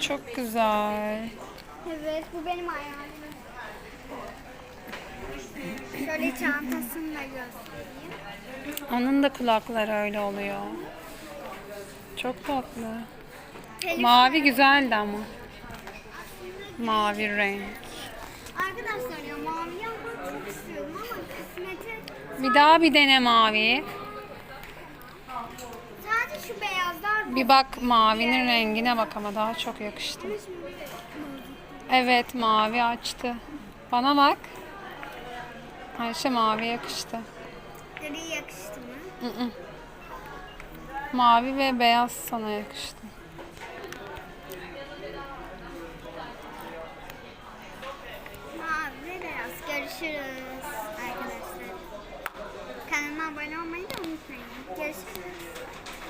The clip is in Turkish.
çok güzel. Evet bu benim hayalim. Şöyle çantasını da göstereyim. Onun da kulakları öyle oluyor. Çok tatlı. Telif- Mavi güzeldi ama. Mavi renk. Arkadaşlar ya mavi yapmak çok istiyorum ama kısmeti Bir daha bir dene mavi. Bir bak mavinin rengine bak ama daha çok yakıştı. Evet mavi açtı. Bana bak. Ayşe mavi yakıştı. Gri yakıştı mı? Hı. Mavi ve beyaz sana yakıştı. Mavi beyaz. Görüşürüz arkadaşlar. Kanalıma abone olmayı da unutmayın.